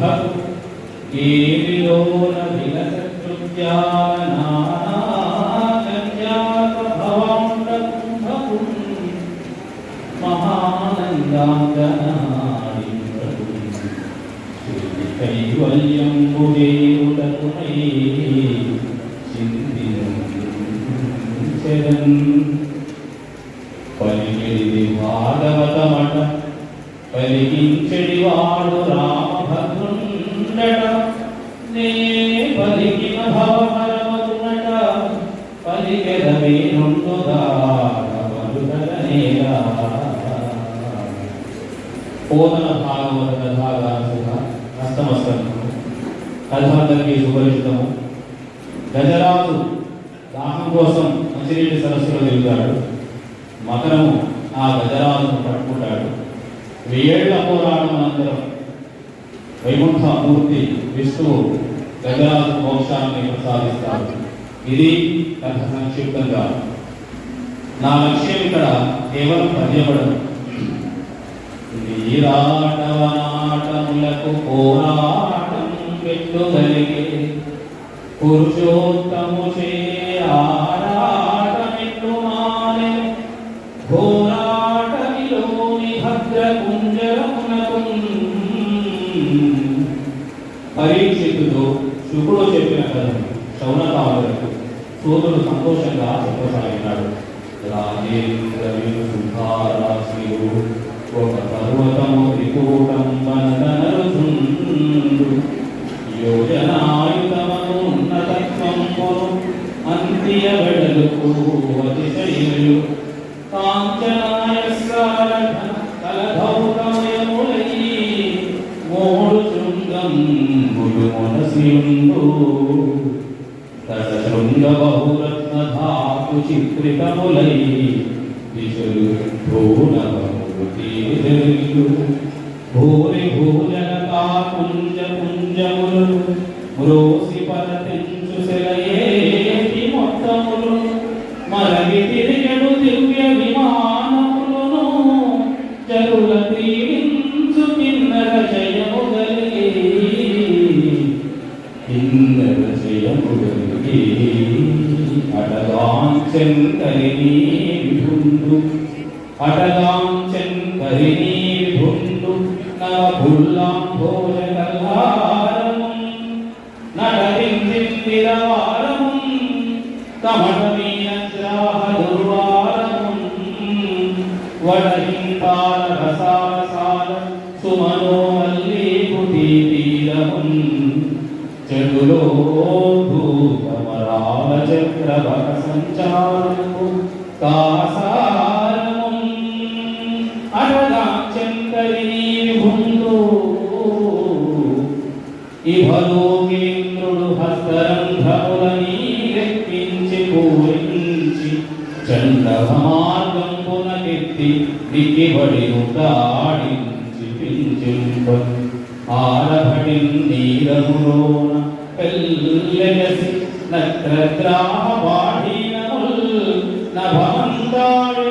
भक्तिर्यो न विलसत्कृत्यानाकल्याकभवाण्डकुम्भकुं महानन्दाङ्गनारिं कैवल्यं बुदेवतुणै சிந்தினும் செரன் பலிகெழுதி மாதவதமட்டம் వాడు రామభద్రుండట నే పలికిన భవహరమగునట పలికెదమే నుండుదారవరుగనేలా పోతన భాగవత కథాగాసుగా హస్తమస్తకము కథాంతరికి సుపరిచితము గజరాజు దాహం కోసం మంచినీటి సరస్సులో తిరుగుతాడు. మకరము ఆ గజరాజును పట్టుకుంటాడు. వెయ్యేళ్ళ పోరాటం అనంతరం వైకుంఠ మూర్తి విష్ణువు గజరాజు మోక్షాన్ని ప్రసాదిస్తారు. ఇది కథ సంక్షిప్తంగా. నా లక్ష్యం ఇక్కడ కేవలం పద్యపడడం వీరాటవనాటములకు పోరాటం పెట్టుదలిగే పురుషోత్తము చేరా శుకుడు చెప్పిన కథను శౌనకాములకు సూతుడు సంతోషంగా చెప్పసాగినాడు. రాజే రాజేంద్ర సుధారాశిలు ఒక పర్వతము త్రికూటం వనదనరుచుండు యోజనాయుధమను ఉన్నతత్వంబును అంత్య వెడలుకు అతిశయులు. కాంచనాయస్కార కలభౌతమయములై మోడు శృంగం గురు మనసియుండు శృంగ బహురత్న ధాతు చిత్రితములై దిశలు భూనవములు భూరి భూజన కాకుంజ పుంజములు మ్రోసి పరతించు చెడులో భూతమరాల చక్రవక సంచారము కాసారము అడగా చంకరి ఇహలోకేంద్రుడు హస్తరంధములని రెక్కించి పూరించి చండవ మార్గం పునకెత్తి దిక్కిబడి ఆడించి పించింప ఆరభటి నీరములోన పెల్లెగసి నత్రద్రాహ బాఢీనముల్ నభమందాడు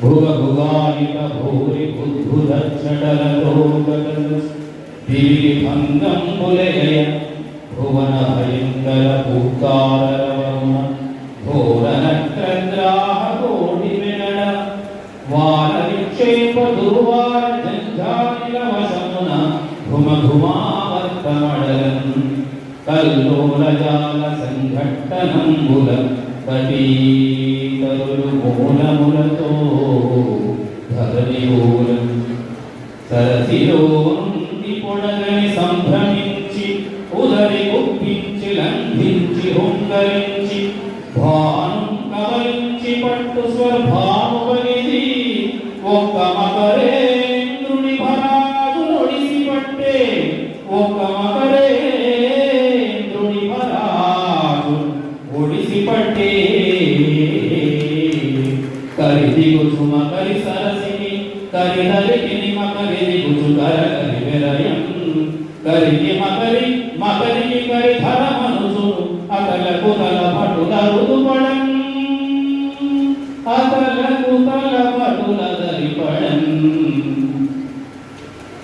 భువ భుగాయిక భూరి బుద్ధుదక్షడలతో గగను దివి భంగం ములయ భువన భయంకర భూకారవరుణ ఘోర నక్షత్రాహ కోటి మెడ వార విక్షేప దుర్వార జంఝానిల వశమున భుమ ఘుమావర్తమడలన్ కల్లోల జాల సంఘట్టనంబుల కటీతరులు మూలములతో ధరణియూలం సరసిలో నుండి పొడగని సంభ్రమించి ఉదరి గుప్పించి లంఘించి హుంకరించి భాను కవరించి పట్టు ఒక్క మకరే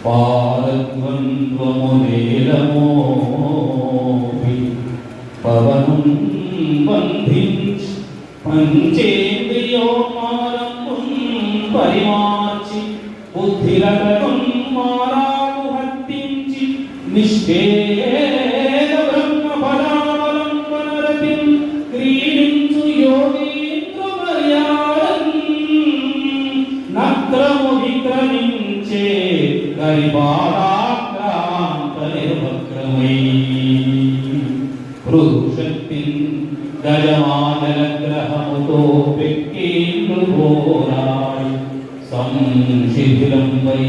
పారద్వంద్వమునేలమోపి పవనం బంధించి పంచేంద్రియోమారంభం పరిమార్చి బుద్ధిరకం మారాకు హత్తించి నిష్ఠేద గరిబారాక్రాంత నిర్వక్రమై పృథుశక్తి గజమానల గ్రహముతో పెక్కేంద్రు ఘోరాయి సంశిథిలంపై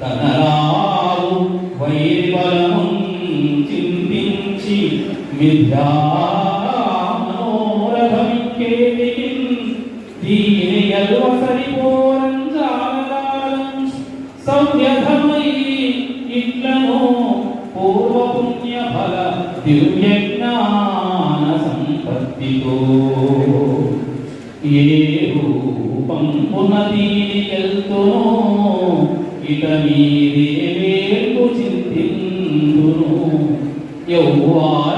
తనరావు వైరి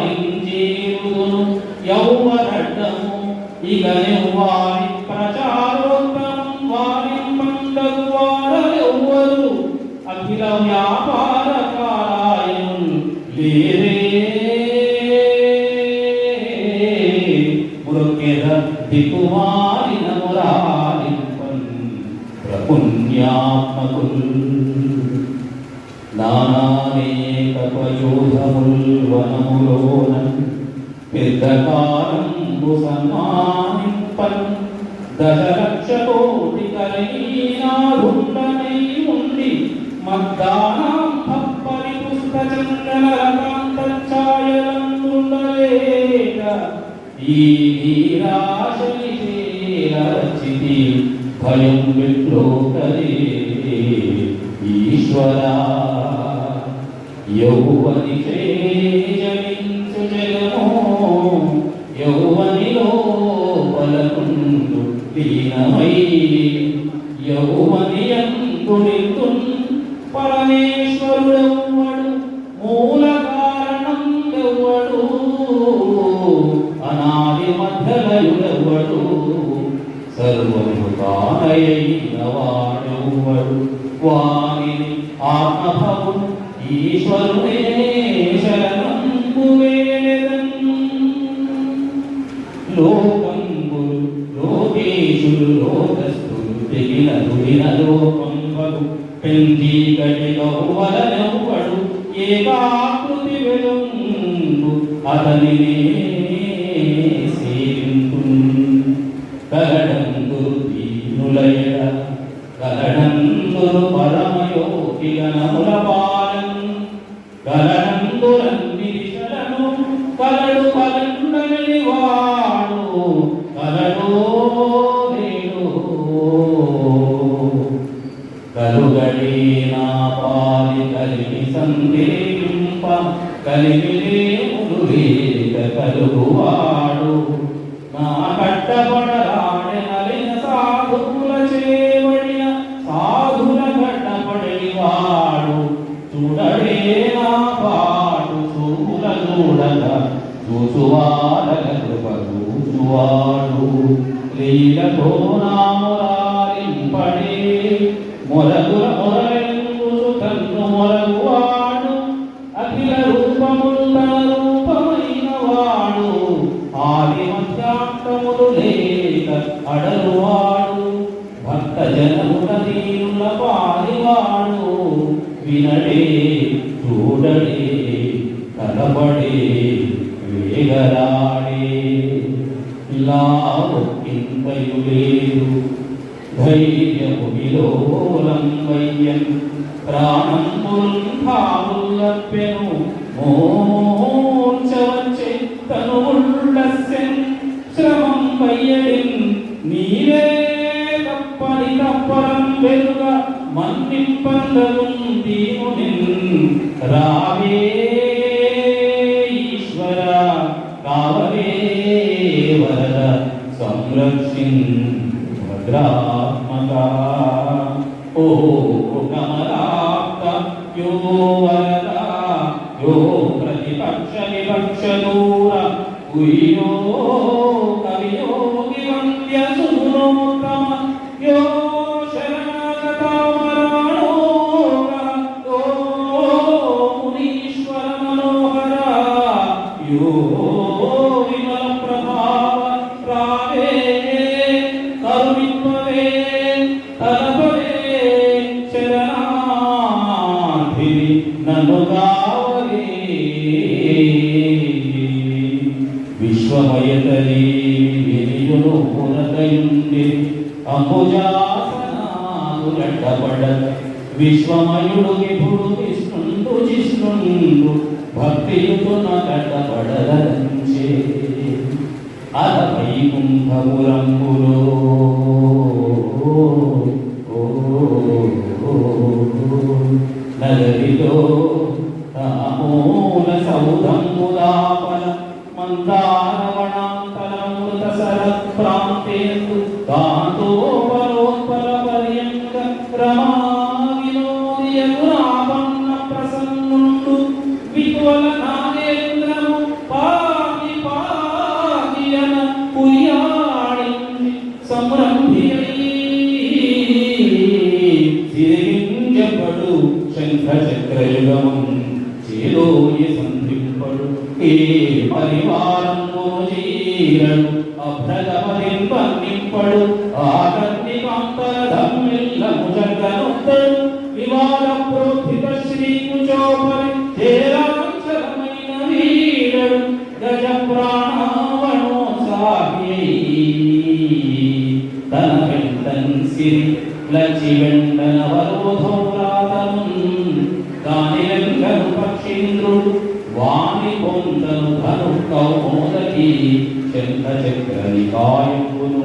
యౌవారించేరుదును యౌవరడ్డము ఇక వారి ప్రచారోత్తరం వారి పండగు వారెవ్వరు అఖిల నానానేక ప్రయోధముల్ వనములోన సన్మానింపన్ దశలక్ష కోటి కలిగినారుండనై ఉండి మద్దానం పప్పని పుష్ప చందన ఈ భయం ఈశ్వరా యౌవని జనించు జగమో యౌవనిలో బలకుండు లీనమై యౌవని అంకుడితున్ పరమేశ్వరుడెవ్వడు మూల కారణం ఎవ్వడు అనాది మధ్యలయుడెవ్వడు సర్వము తానయైన వాడెవ్వడు ఆత్మభవం ఈశ్వరునే శరణంబు వేదన్ లోకంబులు లోకేశులు లోకస్థులు తెగిన దుడిన లోకంబలు పెంచీకటి గౌవలనెవ్వడు ఏకాకృతి వెలుంబు అతనినే సేవింపు కలడందురు దీనులయ కలడందురు పరమయోగిగణముల పాలన్ కలడందురన్నిశలను కలడు కలండని వాడు కలడో లేడో కలుగడే నా పాలి కలిగి సందేహింప కలిగిలేములు లేక కలుగువాడు నా భావులప్పెను మోర్చవచ్చే తనువుళ్ళస్సెన్ శ్రమం వయ్యడిన్ నీవే పరం వెలుగ మన్నింపందగుంది రావే ఈశ్వర కావలే వరద సంరక్షిన్ భద్రాత్మక. ఓ కమలాప్త యో వరద యో ప్రతిపక్ష విపక్ష దూర ఉయ్యో కవియోగి వంద్య సునోత్తమ యో శరణాగతామరాణోగ యో మునీశ్వర మనోహర యో విమల ప్రభావ రావే కరుణిత్వవే తలపవే శరణాధి నన్ను కావలే విశ్వమయతరి వినియును పునకయుండి అంబుజాసనాదులడ్డపడ విశ్వమయుడు విభుడు విష్ణుండు జిష్ణుండు భక్తియుతు నటపడలంచే అల వైకుంఠపురంబులో నగరిలో సంధింపడు ఏ పరివారం జీరడు தனவில் தன் சிறி லட்சி வெண்ணவரோதோராதமும் தானிரங்கரு பக்ஷிந்து வாணி பொந்தனு தனு கௌமோதகி சென்ற சக்கர நிகாயம்புனு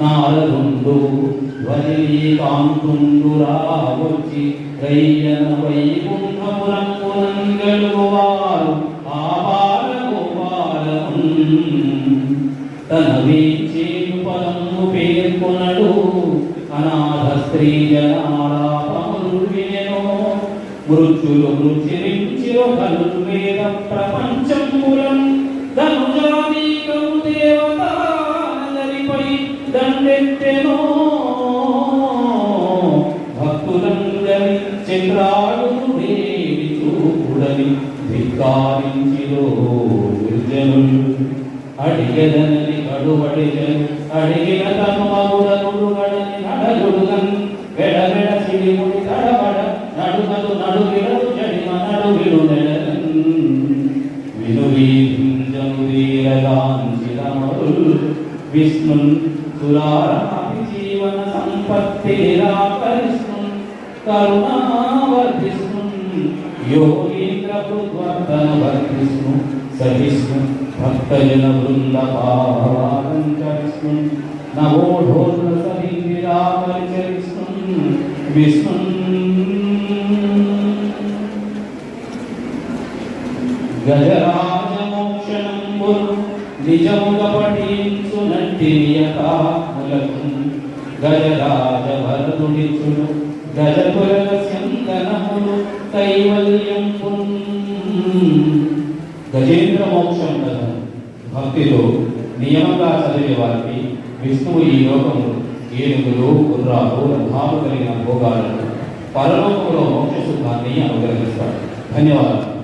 நாரதுண்டு வதிலீகாந்துண்டு ராவொச்சி ರೈಯನ ವೈಕುಂಠಪುರಕ್ಕೂ ನಂಗಳುವಾರು ಆಪಾರ ಗೋಪಾಲ ತನವೇ అనాథ మృత్యులు మృత్యురించిరు కలు వేద ప్రపంచములం ధనుజాదీకము దేవత దండెత్తెనో భక్తులందరి చంద్రాలు దేవి చూపుడని దుర్జనులు. అడిగదనని అడిగిన తను మగుడనుడు గడని నడగుడుగన్ నడుగదు నడుగిడదు జీవన సంపత్తి నిరాకరిష్ణున్ యోగీంద్ర హృద్వర్ధన వర్ధిష్ణు సహిష్ణు భక్తజన వృంద విష్ణు గజరాజ మోక్షణంబులు నిజముగ నియతాములకు గజరాజ వరదుడిచుడు గజపురల స్యందనములు కైవల్యం గజేంద్ర మోక్షం కదా భక్తితో నియమంగా చదివే వారికి విష్ణువు ఈ లోకము ఏనుగులు గుర్రాలు రథాలు కలిగిన భోగాలను పరలోకంలో మోక్ష సుఖాన్ని అనుగ్రహిస్తాడు. ధన్యవాదాలు.